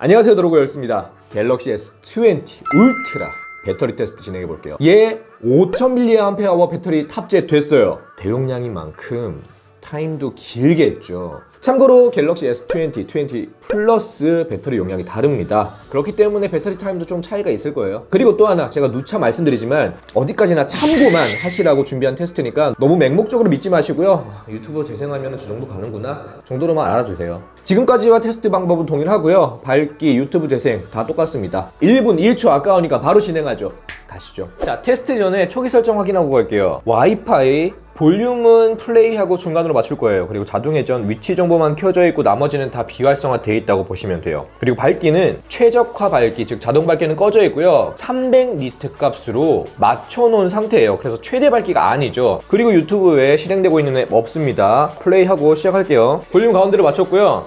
안녕하세요 드로고였습니다. 갤럭시 S20 울트라 배터리 테스트 진행해 볼게요. 얘 5000mAh 배터리 탑재됐어요. 대용량인 만큼 타임도 길게 했죠. 참고로 갤럭시 S20, 20 플러스 배터리 용량이 다릅니다. 그렇기 때문에 배터리 타임도 좀 차이가 있을 거예요. 그리고 또 하나 제가 누차 말씀드리지만 어디까지나 참고만 하시라고 준비한 테스트니까 너무 맹목적으로 믿지 마시고요. 아, 유튜버 재생하면 저 정도 가는구나. 정도로만 알아두세요. 지금까지와 테스트 방법은 동일하고요. 밝기, 유튜브 재생 다 똑같습니다. 1분 1초 아까우니까 바로 진행하죠. 가시죠. 자 테스트 전에 초기 설정 확인하고 갈게요. 와이파이 볼륨은 플레이하고 중간으로 맞출 거예요. 그리고 자동 회전 위치 정보만 켜져 있고 나머지는 다 비활성화 돼 있다고 보시면 돼요. 그리고 밝기는 최적화 밝기, 즉 자동 밝기는 꺼져 있고요. 300니트 값으로 맞춰 놓은 상태예요. 그래서 최대 밝기가 아니죠. 그리고 유튜브에 실행되고 있는 앱 없습니다. 플레이하고 시작할게요. 볼륨 가운데로 맞췄고요.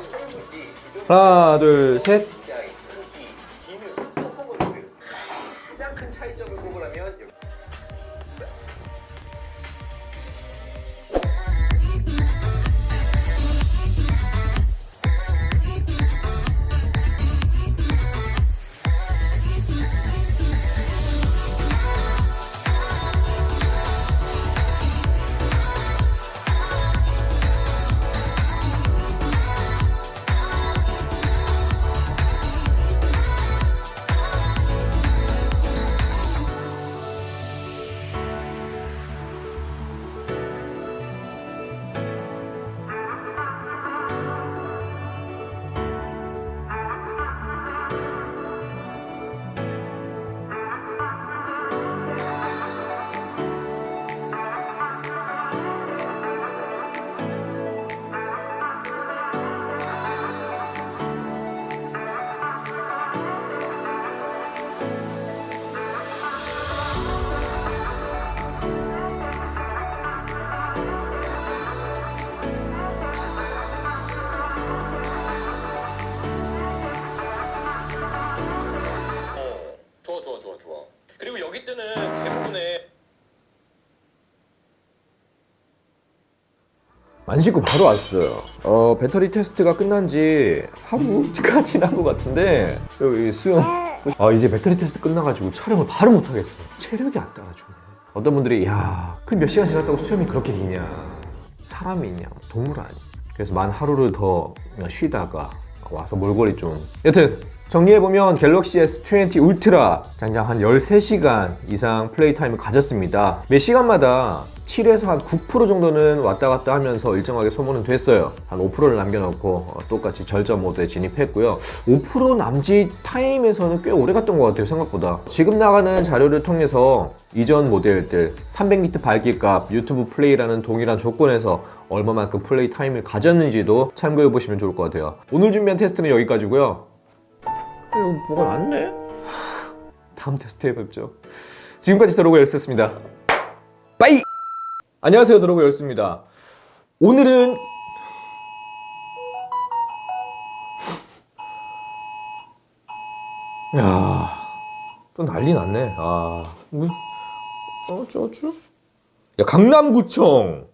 하나, 둘, 셋. 가장 큰 차이점을 꼽으라면 좋아 좋아 그리고 여기 때는 대부분의 안 씻고 바로 왔어요. 어, 배터리 테스트가 끝난 지 하루가 지난 것 같은데, 여기 수영. 아, 이제 배터리 테스트 끝나가지고 촬영을 바로 못하겠어. 체력이 안 따라주네. 어떤 분들이, 야, 그몇 시간 지났다고 수염이 그렇게 기냐. 사람이 있냐, 동물 아니야. 그래서 만 하루를 더 쉬다가 와서 몰골이 좀. 여튼, 정리해보면 갤럭시 S20 울트라 장장 한 13시간 이상 플레이 타임을 가졌습니다. 매 시간마다 7에서 한 9% 정도는 왔다 갔다 하면서 일정하게 소모는 됐어요. 한 5%를 남겨놓고 어, 똑같이 절전 모드에 진입했고요. 5% 남짓 타임에서는 꽤 오래 갔던 것 같아요, 생각보다. 지금 나가는 자료를 통해서 이전 모델들 300니트 밝기값, 유튜브 플레이라는 동일한 조건에서 얼마만큼 플레이 타임을 가졌는지도 참고해 보시면 좋을 것 같아요. 오늘 준비한 테스트는 여기까지고요. 이거 뭐가 낫네? 다음 테스트에 뵙죠. 지금까지 드로그였습니다. 빠이! 안녕하세요, 드로그였습니다. 오늘은 야, 또 난리 났네. 아, 어쭈? 야, 강남구청